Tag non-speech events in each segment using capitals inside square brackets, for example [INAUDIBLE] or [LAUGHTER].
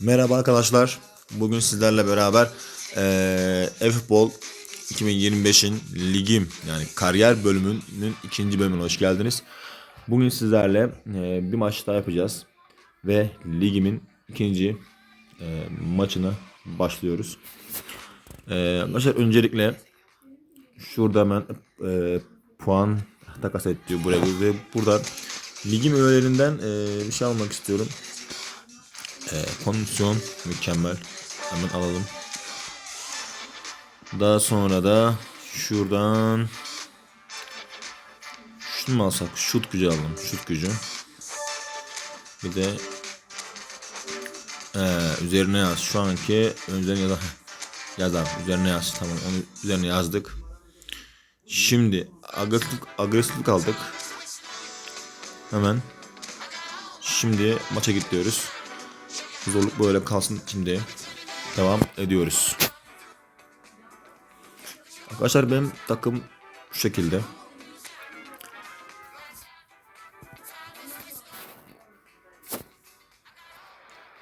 Merhaba arkadaşlar. Bugün sizlerle beraber e-futbol 2025'in ligim yani kariyer bölümünün ikinci bölümüne hoş geldiniz. Bugün sizlerle eee, bir maç daha yapacağız ve ligimin ikinci eee, maçına başlıyoruz. Eee arkadaşlar öncelikle şurada hemen eee, puan takas et diyor buraya ve buradan ligim üyelerinden eee, bir şey almak istiyorum. Ee, kondisyon mükemmel. Hemen alalım. Daha sonra da şuradan şunu mu alsak? Şut gücü alalım. Şut gücü. Bir de ee, üzerine yaz. Şu anki üzerine yaz. [LAUGHS] Yazalım. Üzerine yaz. Tamam. Onu üzerine yazdık. Şimdi agresiflik, agresiflik aldık. Hemen. Şimdi maça gidiyoruz. Zorluk böyle kalsın şimdi. Devam ediyoruz. Arkadaşlar benim takım şu şekilde.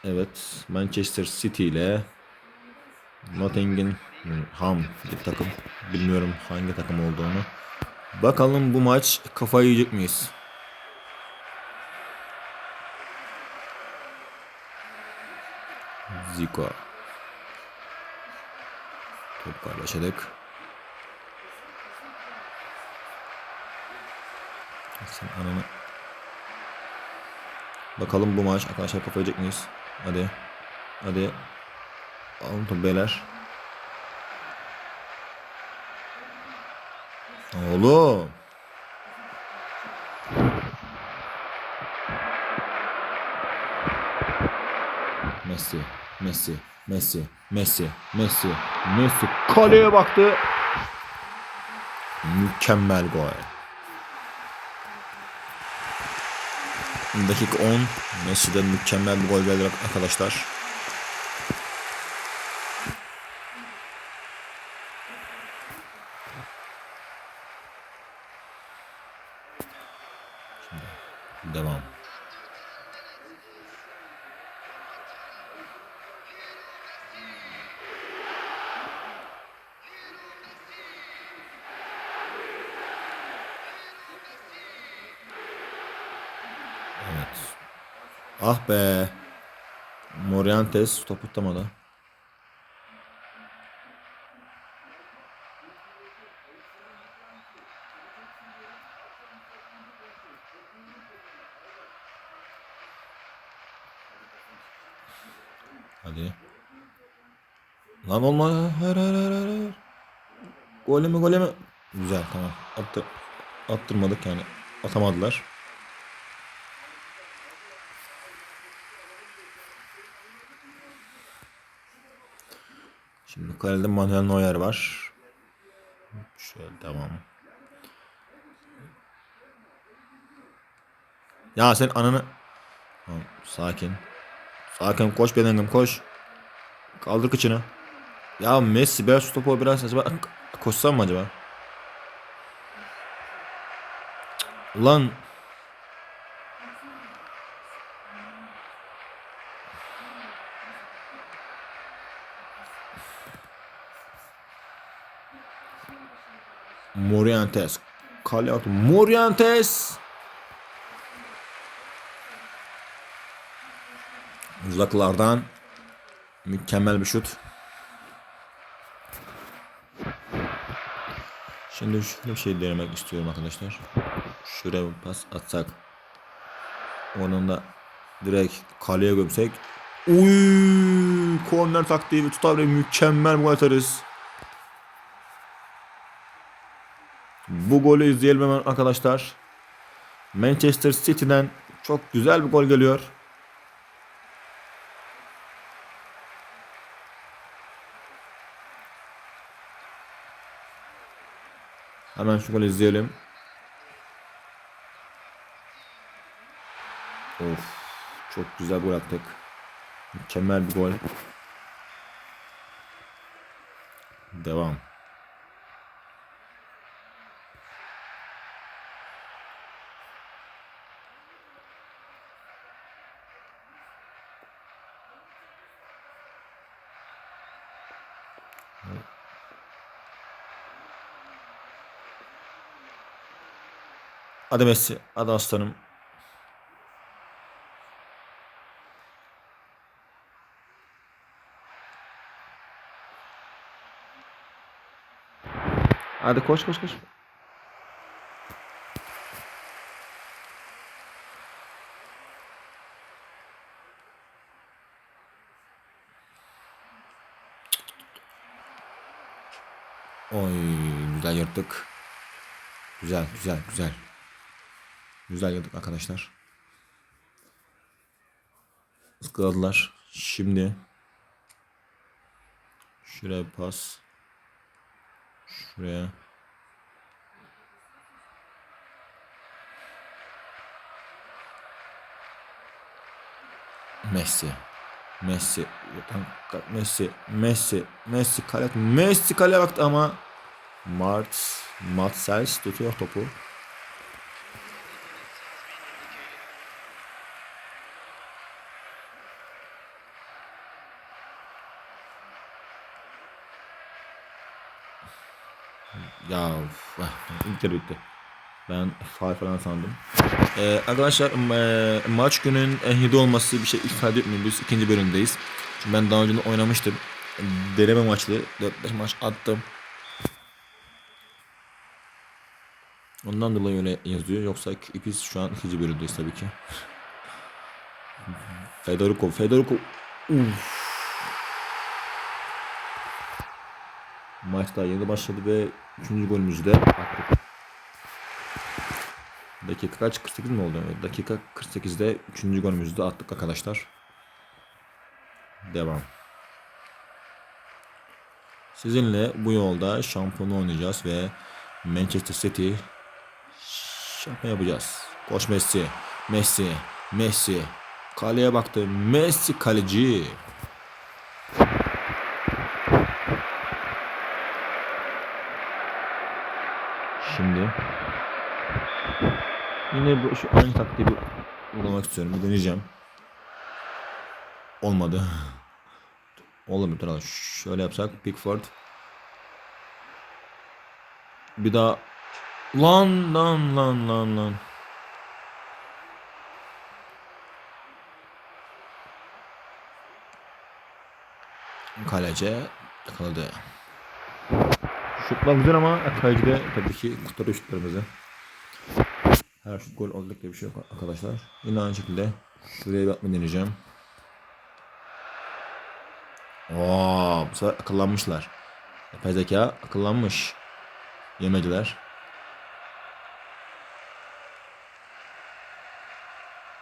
Evet, Manchester City ile Nottingham bir takım. Bilmiyorum hangi takım olduğunu. Bakalım bu maç kafayı yiyecek miyiz? Zico. Top paylaşadık. Ananı. Bakalım bu maç arkadaşlar kapayacak mıyız? Hadi. Hadi. Alın topu beyler. Oğlum. Messi, Messi, Messi, Messi, Messi, Messi kaleye baktı. Mükemmel gol. Dakika 10. Messi'den mükemmel bir gol geldi arkadaşlar. Şimdi devam. Ah be. Morientes topu tutamadı. Hadi. Lan olma. Hayır hayır hayır hayır. Güzel tamam. Attı. Attırmadık yani. Atamadılar. Şimdi kalede Manuel Neuer var. Şöyle tamam. Ya sen ananı... Sakin. Sakin koş Bellingham koş. Kaldır kıçını. Ya Messi şu topu biraz acaba koşsam mı acaba? Ulan Morientes. Kale attı. Morientes. Uzaklardan mükemmel bir şut. Şimdi şöyle bir şey denemek istiyorum arkadaşlar. Şuraya bir pas atsak. Onun da direkt kaleye gömsek. Uy, korner taktiği ve mükemmel gol atarız. Bu golü izleyelim hemen arkadaşlar. Manchester City'den çok güzel bir gol geliyor. Hemen şu golü izleyelim. Of, çok güzel gol attık. Mükemmel bir gol. Devam. Hadi Messi. Hadi aslanım. Hadi koş koş koş. Oy güzel yırttık. Güzel güzel güzel. Güzel yırttık arkadaşlar. Iskaladılar. Şimdi şuraya pas. Şuraya. Messi. Messi. Messi. Messi. Messi kale. Messi kale baktı ama Mart Matsels tutuyor topu. Ya ah, Inter bitti. Ben faal falan sandım. Ee, arkadaşlar e, maç günün en hidi olması bir şey ifade etmiyor. Biz ikinci bölümdeyiz. Çünkü ben daha önce de oynamıştım. Deneme maçlı. 4-5 maç attım. Ondan dolayı öyle yazıyor. Yoksa biz şu an ikinci bölümdeyiz tabii ki. Federico, Federico. Uf. Maç daha yeni başladı ve 3. golümüzü de attık. Dakika kaç? 48 mi oldu? Dakika 48'de 3. golümüzü de attık arkadaşlar. Devam. Sizinle bu yolda şampiyonu oynayacağız ve Manchester City şampiyon yapacağız. Koş Messi. Messi. Messi. Kaleye baktı. Messi kaleci. Şimdi yine bu şu aynı taktiği bir uygulamak istiyorum. Bir deneyeceğim. Olmadı. Olmuyor. Dur, Şöyle yapsak Pickford. Bir daha lan lan lan lan lan. Kaleci yakaladı. Şutlar güzel ama kaleci de tabii ki kurtarıyor şutlarımızı. Her şut gol olacak diye bir şey yok arkadaşlar. Yine aynı şekilde şuraya bakma deneyeceğim. Oo, bu sefer akıllanmışlar. Yapay zeka akıllanmış. Yemediler.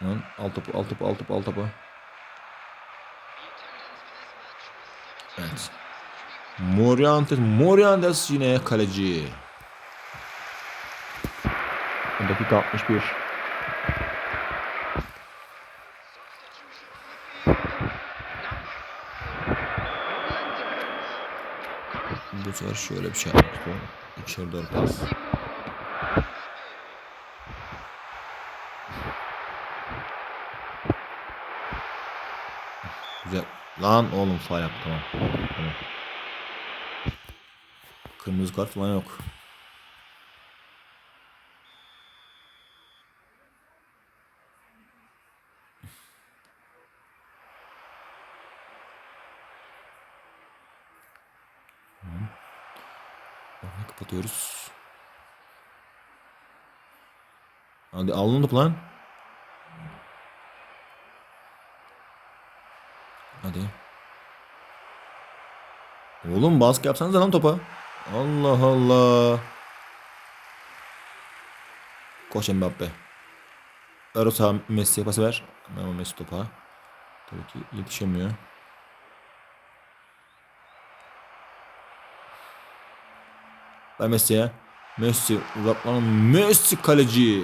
Lan al topu al topu al topu al topu. Evet. Morientes, Morientes yine kaleci. Dakika 61. Bu sefer şöyle bir şey istiyorum. İçeri doğru pas. Güzel. Lan oğlum faal yaptı tamam. Kırmızı kart falan yok. Onu kapatıyoruz. Hadi alındı lan. Hadi. Oğlum baskı yapsanız lan topa. Allah Allah. Koş Mbappe. Erosa Messi'ye pası ver. Ama Messi topa. Tabii ki yetişemiyor. Ver Messi'ye. Messi uzatmanın Messi kaleci.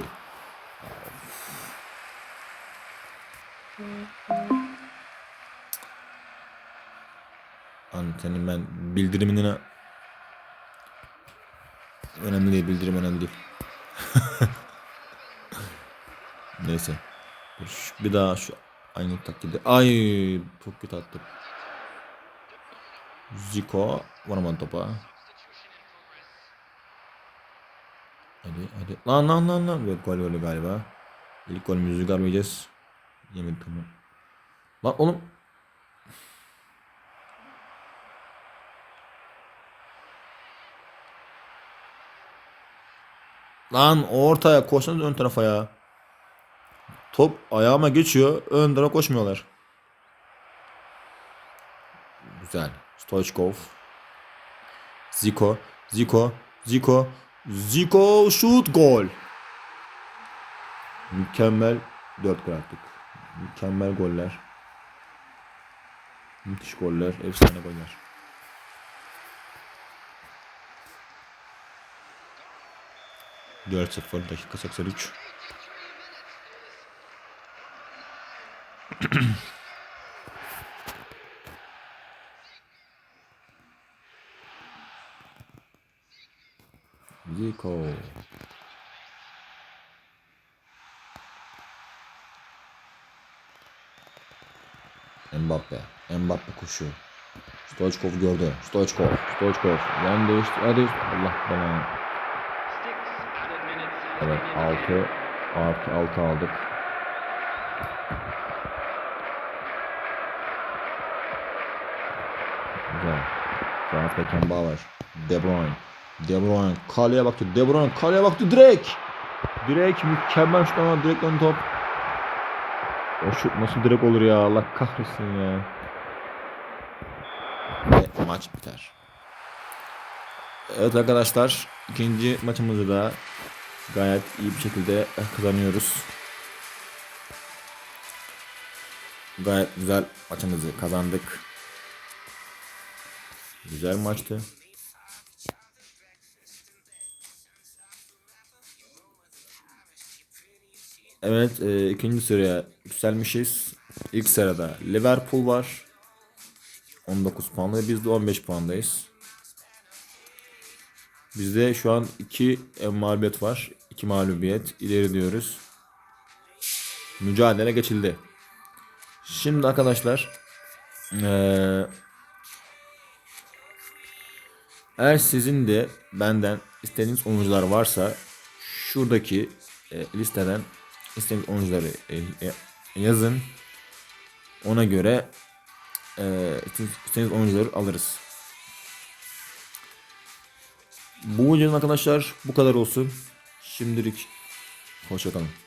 Antenin ben bildirimine önemli değil bildirim önemli değil. [LAUGHS] Neyse. Bir daha şu aynı taklidi. Ay çok kötü attım. Zico vuramadı topa. Hadi hadi. Lan lan lan lan. Evet gol öyle galiba. İlk golümüzü görmeyeceğiz. Yemin tamam. Lan oğlum. Lan ortaya koşsanız ön tarafa ya. Top ayağıma geçiyor. Ön tarafa koşmuyorlar. Güzel. Stoichkov. Zico. Zico. Zico. Zico şut gol. Mükemmel 4 gol attık. Mükemmel goller. Müthiş goller. Efsane goller. Dört sıfır dakika 83. [CLEARS THROAT] Zico. Mbappe. Mbappe koşuyor. Stoichkov gördü. Stoichkov. Stoichkov. Yan değişti. Hadi. Allah belanı. Evet 6 artı 6 aldık. Güzel. Franz Beckenbauer. De Bruyne. De Bruyne kaleye baktı. De Bruyne kaleye baktı direkt. Direkt mükemmel şut ama direkt ön top. O şut nasıl direkt olur ya Allah kahretsin ya. Ve maç biter. Evet arkadaşlar ikinci maçımızı da gayet iyi bir şekilde kazanıyoruz. Gayet güzel maçımızı kazandık. Güzel maçtı. Evet e, ikinci sıraya yükselmişiz. İlk sırada Liverpool var. 19 puanla ve biz de 15 puandayız. Bizde şu an 2 mağlubiyet var. 2 mağlubiyet. İleri diyoruz. Mücadele geçildi. Şimdi arkadaşlar eee, eğer sizin de benden istediğiniz oyuncular varsa şuradaki e, listeden istediğiniz oyuncuları e, e, yazın. Ona göre e, istediğiniz oyuncuları alırız. Bu videonun arkadaşlar bu kadar olsun. Şimdilik hoşçakalın.